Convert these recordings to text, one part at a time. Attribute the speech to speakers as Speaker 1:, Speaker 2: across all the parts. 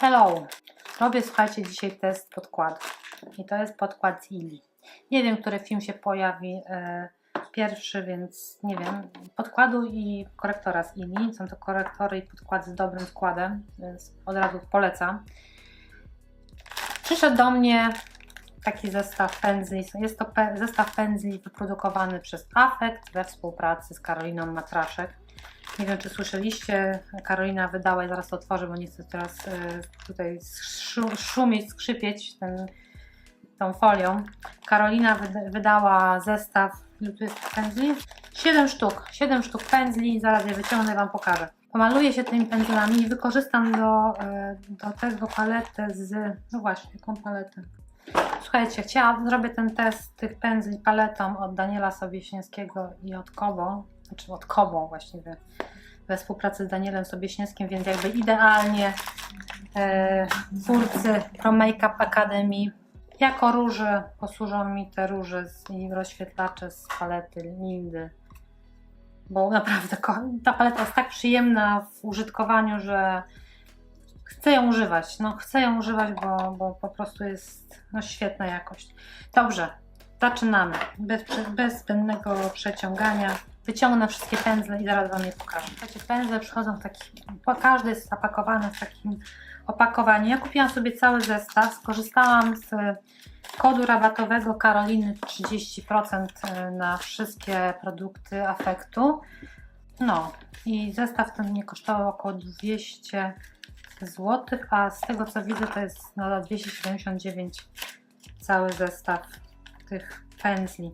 Speaker 1: Hello! Robię, słuchajcie, dzisiaj test podkładu. I to jest podkład z Ili. Nie wiem, który film się pojawi e, pierwszy, więc nie wiem. Podkładu i korektora z Ili. Są to korektory i podkład z dobrym składem, więc od razu polecam. Przyszedł do mnie taki zestaw pędzli. Jest to zestaw pędzli wyprodukowany przez Affect we współpracy z Karoliną Matraszek. Nie wiem, czy słyszeliście, Karolina wydała, ja zaraz to otworzę, bo nie chcę teraz e, tutaj szu- szumieć, skrzypieć ten, tą folią. Karolina wyda- wydała zestaw, ile tu jest pędzli? 7 sztuk, 7 sztuk pędzli, zaraz je wyciągnę, Wam pokażę. Pomaluję się tymi pędzlami i wykorzystam do, e, do tego paletę z, no właśnie, jaką paletę? Słuchajcie, chciałam, zrobię ten test tych pędzli paletą od Daniela Sobieśniewskiego i od Kobo, znaczy od Kobo właściwie, we współpracy z Danielem Sobieśniewskim, więc jakby idealnie e, twórcy Pro Makeup Academy jako róże posłużą mi te róże z, i rozświetlacze z palety Lindy, bo naprawdę ta paleta jest tak przyjemna w użytkowaniu, że chcę ją używać. No, chcę ją używać, bo, bo po prostu jest no, świetna jakość. Dobrze, zaczynamy. Bez, bez zbędnego przeciągania. Wyciągnę wszystkie pędzle i zaraz Wam je pokażę. Słuchajcie, pędzle przychodzą w takich, każdy jest zapakowany w takim opakowaniu. Ja kupiłam sobie cały zestaw, skorzystałam z kodu rabatowego Karoliny 30% na wszystkie produkty afektu. No i zestaw ten mnie kosztował około 200 zł, a z tego co widzę to jest na 279 cały zestaw tych pędzli.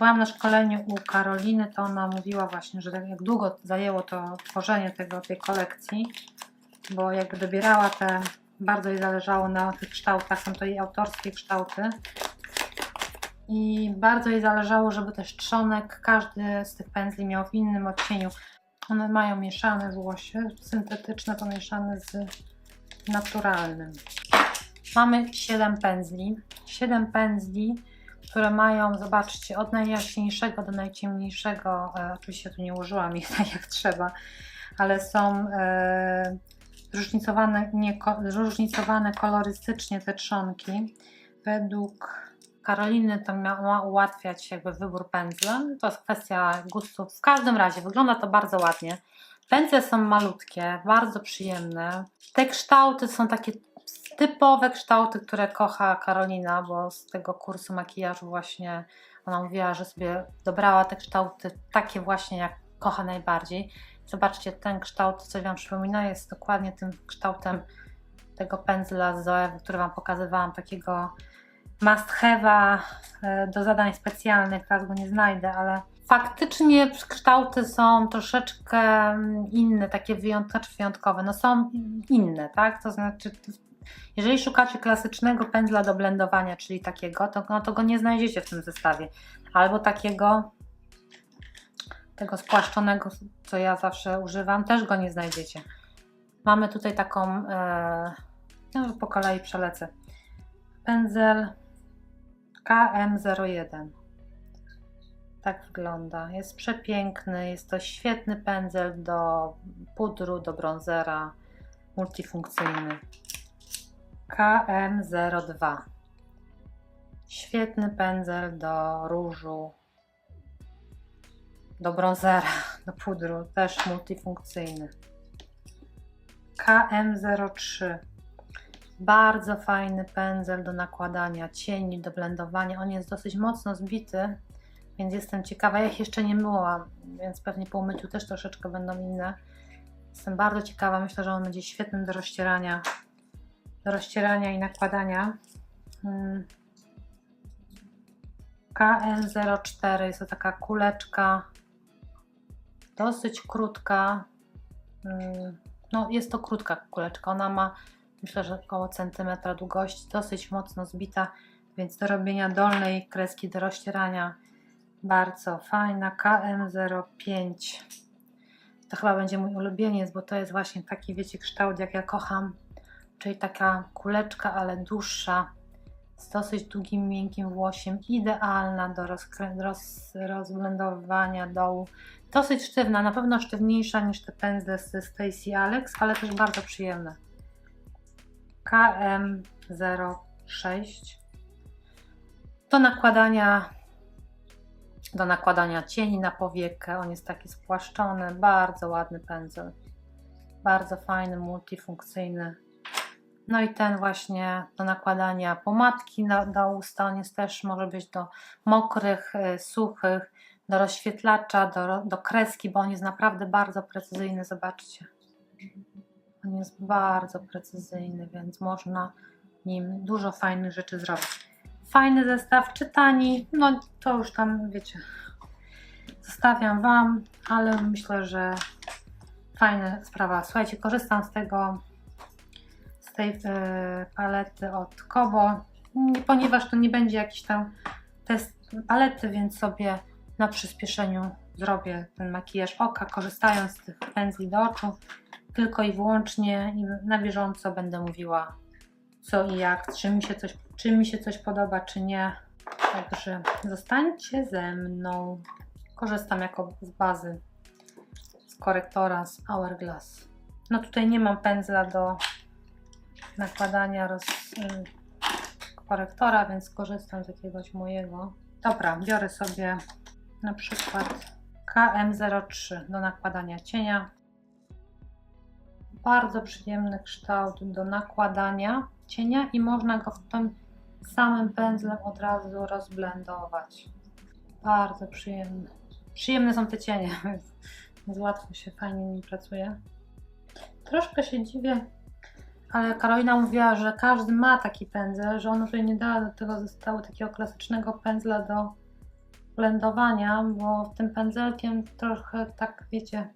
Speaker 1: Byłam na szkoleniu u Karoliny, to ona mówiła właśnie, że tak jak długo zajęło to tworzenie tego, tej kolekcji, bo jak dobierała te, bardzo jej zależało na tych kształtach, są to jej autorskie kształty. I bardzo jej zależało, żeby też trzonek, każdy z tych pędzli miał w innym odcieniu. One mają mieszane włosie, syntetyczne pomieszane z naturalnym. Mamy 7 pędzli. 7 pędzli, które mają, zobaczcie, od najjaśniejszego do najciemniejszego. E, oczywiście tu nie użyłam ich tak jak trzeba, ale są e, zróżnicowane, nie, zróżnicowane kolorystycznie te trzonki. Według Karoliny to ma, ma ułatwiać jakby wybór pędzla. To jest kwestia gustów. W każdym razie wygląda to bardzo ładnie. Pędzle są malutkie, bardzo przyjemne. Te kształty są takie typowe kształty, które kocha Karolina, bo z tego kursu makijażu właśnie ona mówiła, że sobie dobrała te kształty takie właśnie jak kocha najbardziej. Zobaczcie, ten kształt, co Wam przypomina, jest dokładnie tym kształtem tego pędzla z Zoe, który Wam pokazywałam, takiego must have'a e, do zadań specjalnych, teraz go nie znajdę, ale faktycznie kształty są troszeczkę mm, inne, takie wyjątkowe, wyjątkowe, no są inne, tak? To znaczy, jeżeli szukacie klasycznego pędzla do blendowania, czyli takiego, to, no, to go nie znajdziecie w tym zestawie. Albo takiego, tego spłaszczonego, co ja zawsze używam, też go nie znajdziecie. Mamy tutaj taką, e, no, po kolei przelecę. Pędzel KM01. Tak wygląda. Jest przepiękny, jest to świetny pędzel do pudru, do bronzera, multifunkcyjny. KM02. Świetny pędzel do różu, do bronzera, do pudru, też multifunkcyjny. KM03. Bardzo fajny pędzel do nakładania cieni, do blendowania. On jest dosyć mocno zbity, więc jestem ciekawa. Ja ich jeszcze nie myłam, więc pewnie po umyciu też troszeczkę będą inne. Jestem bardzo ciekawa. Myślę, że on będzie świetny do rozcierania, do rozcierania i nakładania. Hmm. KN04 jest to taka kuleczka, dosyć krótka. Hmm. No, jest to krótka kuleczka. Ona ma myślę, że około centymetra długości, dosyć mocno zbita, więc do robienia dolnej kreski do rozcierania bardzo fajna. KM05 to chyba będzie mój ulubieniec, bo to jest właśnie taki, wiecie, kształt jak ja kocham, czyli taka kuleczka, ale dłuższa, z dosyć długim, miękkim włosiem, idealna do roz, rozblendowania dołu. Dosyć sztywna, na pewno sztywniejsza niż te pędzle z Stacy Alex, ale też bardzo przyjemne. KM06 do nakładania do nakładania cieni na powiekę. On jest taki spłaszczony, bardzo ładny pędzel. Bardzo fajny, multifunkcyjny. No i ten właśnie do nakładania pomadki na, do usta. On jest też, może być do mokrych, y, suchych, do rozświetlacza, do, do kreski, bo on jest naprawdę bardzo precyzyjny. Zobaczcie. On jest bardzo precyzyjny, więc można nim dużo fajnych rzeczy zrobić. Fajny zestaw, czy tani, no to już tam wiecie. Zostawiam Wam, ale myślę, że fajna sprawa. Słuchajcie, korzystam z tego, tej e, palety od Kobo, nie, ponieważ to nie będzie jakiś tam test palety, więc sobie na przyspieszeniu zrobię ten makijaż oka, korzystając z tych pędzli do oczu, tylko i wyłącznie i na bieżąco będę mówiła co i jak, czy mi się coś, czy mi się coś podoba, czy nie. Także zostańcie ze mną. Korzystam jako z bazy z korektora z Hourglass. No tutaj nie mam pędzla do nakładania roz, y, korektora, więc korzystam z jakiegoś mojego. Dobra, biorę sobie na przykład KM03 do nakładania cienia. Bardzo przyjemny kształt do nakładania cienia i można go w tym samym pędzlem od razu rozblendować. Bardzo przyjemny. Przyjemne są te cienie, więc łatwo się fajnie nim pracuje. Troszkę się dziwię, ale Karolina mówiła, że każdy ma taki pędzel, że ona tutaj nie dała do tego zestawu takiego klasycznego pędzla do blendowania, bo tym pędzelkiem trochę tak, wiecie,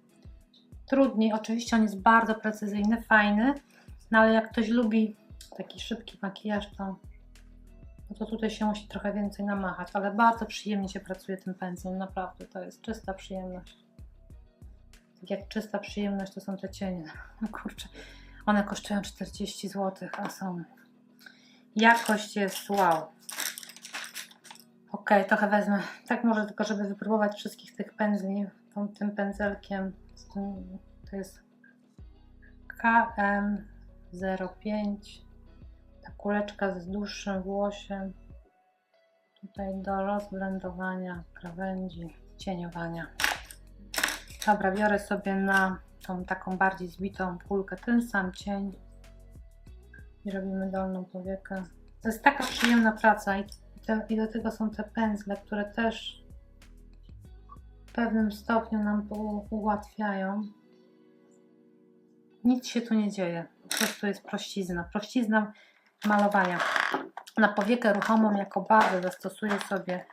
Speaker 1: trudniej. Oczywiście on jest bardzo precyzyjny, fajny, no ale jak ktoś lubi taki szybki makijaż, to, no to tutaj się musi trochę więcej namachać, ale bardzo przyjemnie się pracuje tym pędzlem, naprawdę, to jest czysta przyjemność. Tak jak czysta przyjemność to są te cienie. No kurczę, one kosztują 40 zł, a są... Jakość jest wow. Ok, trochę wezmę. Tak może tylko, żeby wypróbować wszystkich tych pędzli tą, tym pędzelkiem. Tym, to jest KM05. Ta kuleczka z dłuższym włosiem. Tutaj do rozblendowania krawędzi, cieniowania. Dobra, biorę sobie na tą taką bardziej zbitą kulkę ten sam cień i robimy dolną powiekę. To jest taka przyjemna praca i, te, i do tego są te pędzle, które też w pewnym stopniu nam ułatwiają. Nic się tu nie dzieje, po prostu jest prościzna. Prościzna malowania. Na powiekę ruchomą jako bazę zastosuję sobie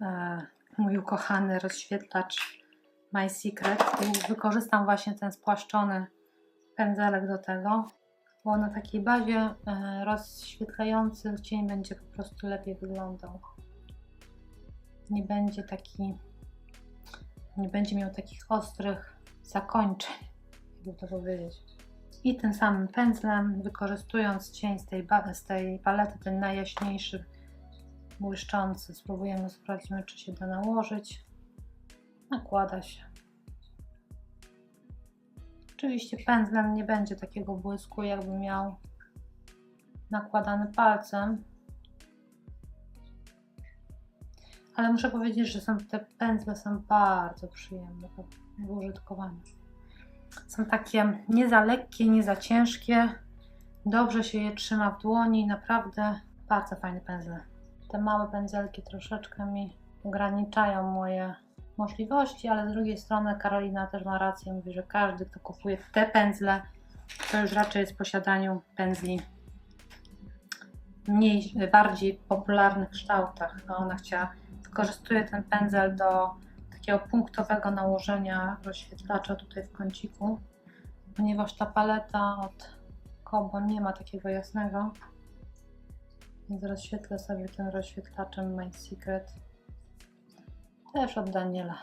Speaker 1: e, mój ukochany rozświetlacz My Secret i wykorzystam właśnie ten spłaszczony pędzelek do tego, bo na takiej bazie e, rozświetlający cień będzie po prostu lepiej wyglądał. Nie będzie taki, nie będzie miał takich ostrych zakończeń, jakby to powiedzieć. I tym samym pędzlem, wykorzystując cień z tej, z tej palety, ten najjaśniejszy, błyszczący, spróbujemy, sprawdźmy, czy się da nałożyć. Nakłada się. Oczywiście pędzlem nie będzie takiego błysku, jakby miał nakładany palcem. Ale muszę powiedzieć, że są, te pędzle są bardzo przyjemne w użytkowaniu. Są takie nie za lekkie, nie za ciężkie. Dobrze się je trzyma w dłoni. Naprawdę bardzo fajne pędzle. Te małe pędzelki troszeczkę mi ograniczają moje możliwości, ale z drugiej strony Karolina też ma rację, mówi, że każdy, kto kupuje te pędzle, to już raczej jest w posiadaniu pędzli mniej, bardziej popularnych kształtach. No ona chciała, wykorzystuje ten pędzel do takiego punktowego nałożenia rozświetlacza tutaj w kąciku, ponieważ ta paleta od Kobo nie ma takiego jasnego, więc rozświetlę sobie tym rozświetlaczem My Secret też od Daniela.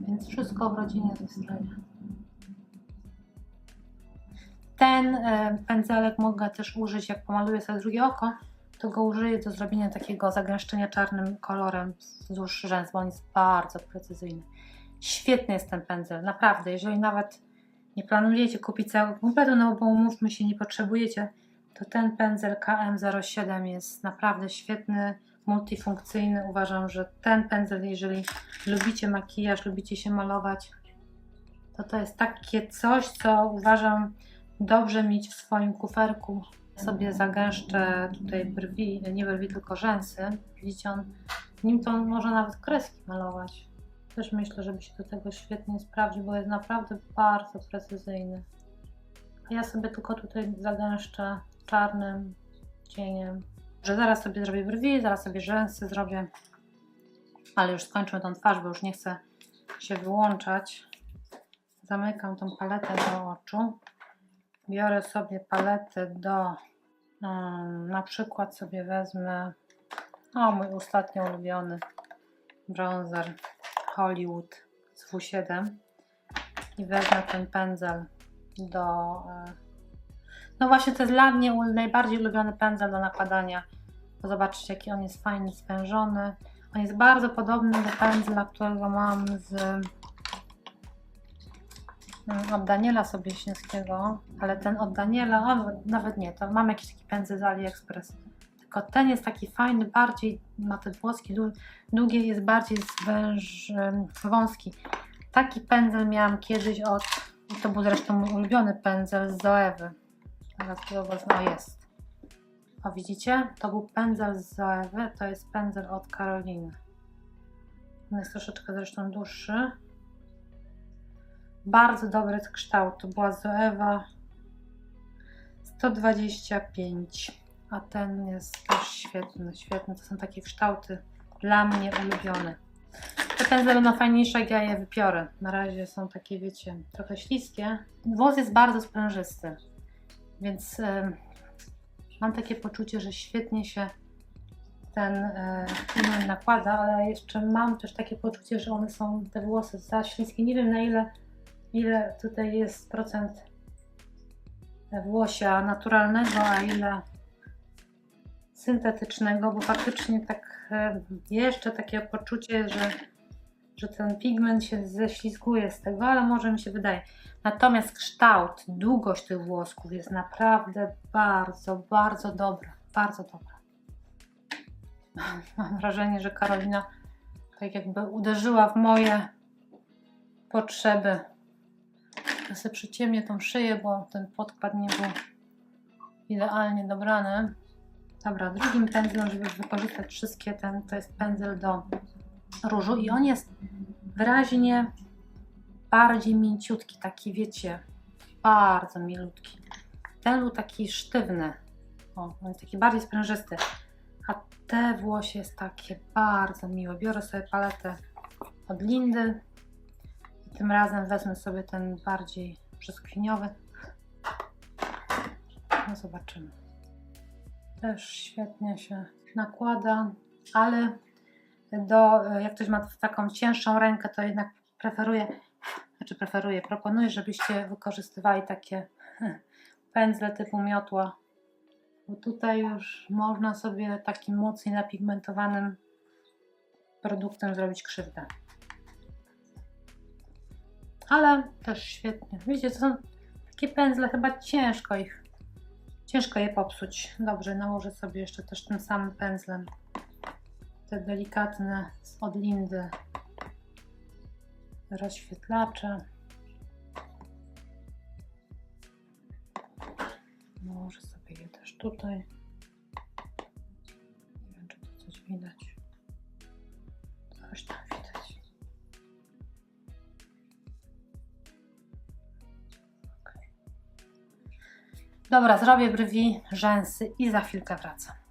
Speaker 1: Więc wszystko w rodzinie zostaje. Ten e, pędzelek mogę też użyć, jak pomaluję sobie drugie oko, to go użyję do zrobienia takiego zagęszczenia czarnym kolorem wzdłuż rzęs, bo on jest bardzo precyzyjny. Świetny jest ten pędzel, naprawdę. Jeżeli nawet nie planujecie kupić całego kompletu, no bo umówmy się, nie potrzebujecie, to ten pędzel KM07 jest naprawdę świetny, multifunkcyjny. Uważam, że ten pędzel, jeżeli lubicie makijaż, lubicie się malować, to to jest takie coś, co uważam dobrze mieć w swoim kuferku. Sobie zagęszczę tutaj brwi, nie brwi, tylko rzęsy. Widzicie, on, nim to może nawet kreski malować. Też myślę, żeby się do tego świetnie sprawdził, bo jest naprawdę bardzo precyzyjny. Ja sobie tylko tutaj zagęszczę czarnym cieniem. Że zaraz sobie zrobię brwi, zaraz sobie rzęsy zrobię. Ale już skończmy tą twarz, bo już nie chcę się wyłączać. Zamykam tą paletę do oczu. Biorę sobie paletę do, um, na przykład sobie wezmę, o mój ostatnio ulubiony bronzer Hollywood z W7 i wezmę ten pędzel do, e, no właśnie to jest dla mnie najbardziej ulubiony pędzel do nakładania, zobaczcie jaki on jest fajny, spężony, on jest bardzo podobny do pędzla, którego mam z Mm, od Daniela Sobieśnickiego, ale ten od Daniela, o, nawet nie, to mam jakiś taki pędzel z AliExpress. Tylko ten jest taki fajny, bardziej ma te włoski dłu- długie, jest bardziej zwęż, wąski. Taki pędzel miałam kiedyś od, to był zresztą mój ulubiony pędzel z Zoewy. Teraz go wezmę, o jest. O widzicie? To był pędzel z Zoewy, to jest pędzel od Karoliny. On jest troszeczkę zresztą dłuższy. Bardzo dobry kształt. To była Zoewa 125, a ten jest też świetny, świetny. To są takie kształty dla mnie ulubione. Te pędzle będą fajniejsze, jak ja je wypiorę. Na razie są takie, wiecie, trochę śliskie. Włos jest bardzo sprężysty, więc em, mam takie poczucie, że świetnie się ten e, pigment nakłada, ale jeszcze mam też takie poczucie, że one są, te włosy za śliskie. Nie wiem na ile ile tutaj jest procent włosia naturalnego, a ile syntetycznego, bo faktycznie tak e, jeszcze takie poczucie, że, że ten pigment się ześlizguje z tego, ale może mi się wydaje. Natomiast kształt, długość tych włosków jest naprawdę bardzo, bardzo dobra. Bardzo dobra. Mam wrażenie, że Karolina tak jakby uderzyła w moje potrzeby. Ja sobie przyciemnię tą szyję, bo ten podkład nie był idealnie dobrany. Dobra, drugim pędzlem, żeby wykorzystać wszystkie ten, to jest pędzel do różu i on jest wyraźnie bardziej mięciutki, taki wiecie, bardzo milutki. Ten był taki sztywny, o, on jest taki bardziej sprężysty, a te włosie jest takie bardzo miłe. Biorę sobie paletę od Lindy, tym razem wezmę sobie ten bardziej brzoskwiniowy. No zobaczymy. Też świetnie się nakłada, ale do, jak ktoś ma taką cięższą rękę, to jednak preferuję, znaczy preferuję, proponuję, żebyście wykorzystywali takie pędzle typu miotła, bo tutaj już można sobie takim mocniej napigmentowanym produktem zrobić krzywdę ale też świetnie. Widzicie, to są takie pędzle, chyba ciężko ich, ciężko je popsuć. Dobrze, nałożę sobie jeszcze też tym samym pędzlem te delikatne od Lindy rozświetlacze. Nałożę sobie je też tutaj. Nie wiem, czy to coś widać. Coś tam widać. Dobra, zrobię brwi, rzęsy i za chwilkę wracam.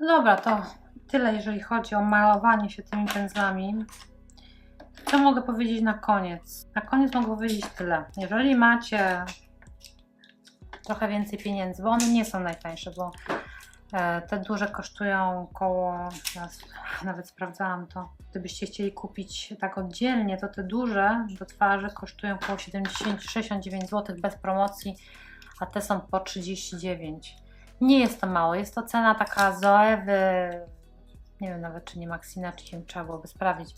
Speaker 1: Dobra, to tyle, jeżeli chodzi o malowanie się tymi pędzlami. Co mogę powiedzieć na koniec? Na koniec mogę powiedzieć tyle. Jeżeli macie trochę więcej pieniędzy, bo one nie są najtańsze, bo e, te duże kosztują około, nawet sprawdzałam to, gdybyście chcieli kupić tak oddzielnie, to te duże do twarzy kosztują około 70-69 zł bez promocji, a te są po 39. Nie jest to mało, jest to cena taka Zoewy, nie wiem nawet czy nie Maxina, czy nie trzeba byłoby sprawdzić.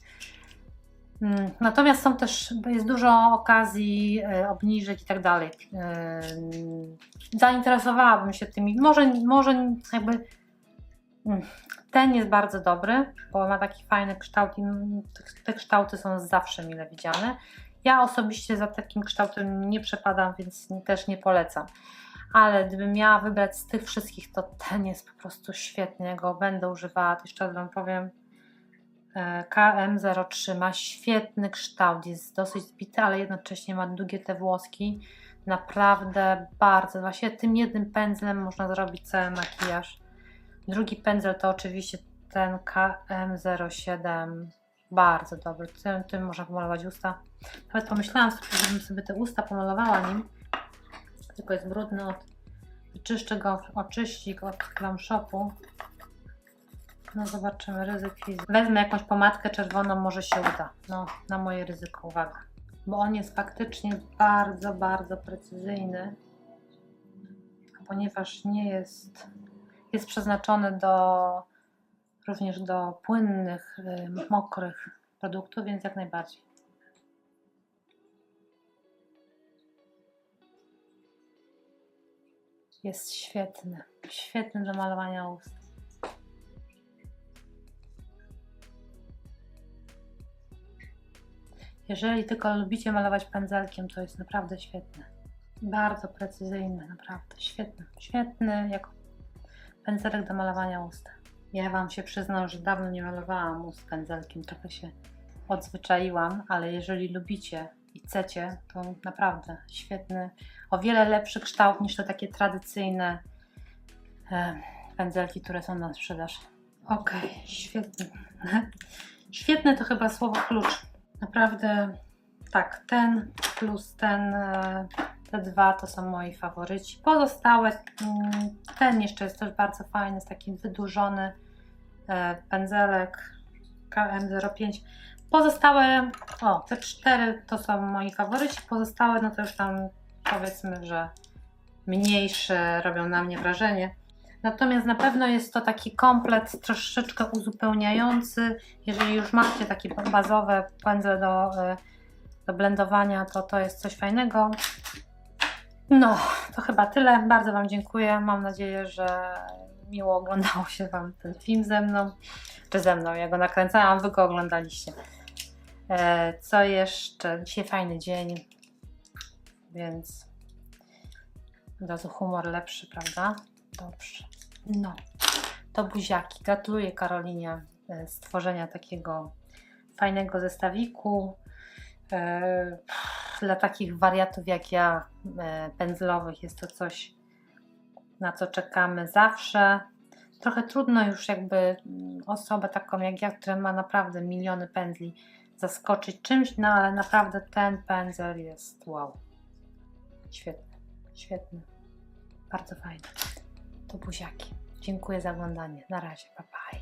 Speaker 1: Mm, Natomiast są też, jest dużo okazji, e, obniżek i tak dalej. E, Zainteresowałabym się tymi. Może, może jakby mm, ten jest bardzo dobry, bo ma taki fajny kształt i te- kształty są zawsze mile widziane. Ja osobiście za takim kształtem nie przepadam, więc też nie polecam. Ale gdybym miała wybrać z tych wszystkich, to ten jest po prostu świetny. Ja go będę używała. To Jeszcze Wam powiem. E, KM03 ma świetny kształt, jest dosyć zbity, ale jednocześnie ma długie te włoski. Naprawdę bardzo. Właśnie tym jednym pędzlem można zrobić cały makijaż. Drugi pędzel to oczywiście ten KM07. Bardzo dobry. Tym, tym można pomalować usta. Nawet pomyślałam żebym sobie te usta pomalowała nim. Tylko jest brudny od... Wyczyszczę go, oczyścik od Glam Shopu. No zobaczymy, ryzyk fizyki. Wezmę jakąś pomadkę czerwoną, może się uda. No, na moje ryzyko, uwaga. Bo on jest faktycznie bardzo, bardzo precyzyjny. Ponieważ nie jest, jest przeznaczony do również do płynnych, y, mokrych produktów, więc jak najbardziej. Jest świetny, świetny do malowania ust. Jeżeli tylko lubicie malować pędzelkiem, to jest naprawdę świetne. Bardzo precyzyjny, naprawdę świetny. Świetny jako pędzelek do malowania ust. Ja Wam się przyznam, że dawno nie malowałam ust pędzelkiem, trochę się odzwyczaiłam, ale jeżeli lubicie i chcecie, to naprawdę świetny, o wiele lepszy kształt niż te takie tradycyjne pędzelki, które są na sprzedaż. Okej, świetny. Świetne to chyba słowo klucz. Naprawdę tak, ten plus ten, e, te dwa to są moi faworyci. Pozostałe, mm, ten jeszcze jest też bardzo fajny, jest taki wydłużony e, pędzelek KM05. Pozostałe, o, te cztery to są moi faworyci, pozostałe no to już tam powiedzmy, że mniejsze robią na mnie wrażenie. Natomiast na pewno jest to taki komplet troszeczkę uzupełniający. Jeżeli już macie takie bazowe pędzle do, e, do blendowania, to to jest coś fajnego. No, to chyba tyle. Bardzo Wam dziękuję. Mam nadzieję, że miło oglądało się Wam ten film ze mną. Czy ze mną, ja go nakręcałam, Wy go oglądaliście. E, Co jeszcze? Dzisiaj fajny dzień, więc od razu humor lepszy, prawda? Dobrze. No, to buziaki. Gratuluję Karolinie e, stworzenia takiego fajnego zestawiku. E, Dla takich wariatów jak ja, pędzlowych, jest to coś, na co czekamy zawsze. Trochę trudno już jakby mm, osobę taką jak ja, która ma naprawdę miliony pędzli, zaskoczyć czymś, no ale naprawdę ten pędzel jest wow. Świetny, świetny. Bardzo fajny. To buziaki. Dziękuję za oglądanie. Na razie. Pa, pa.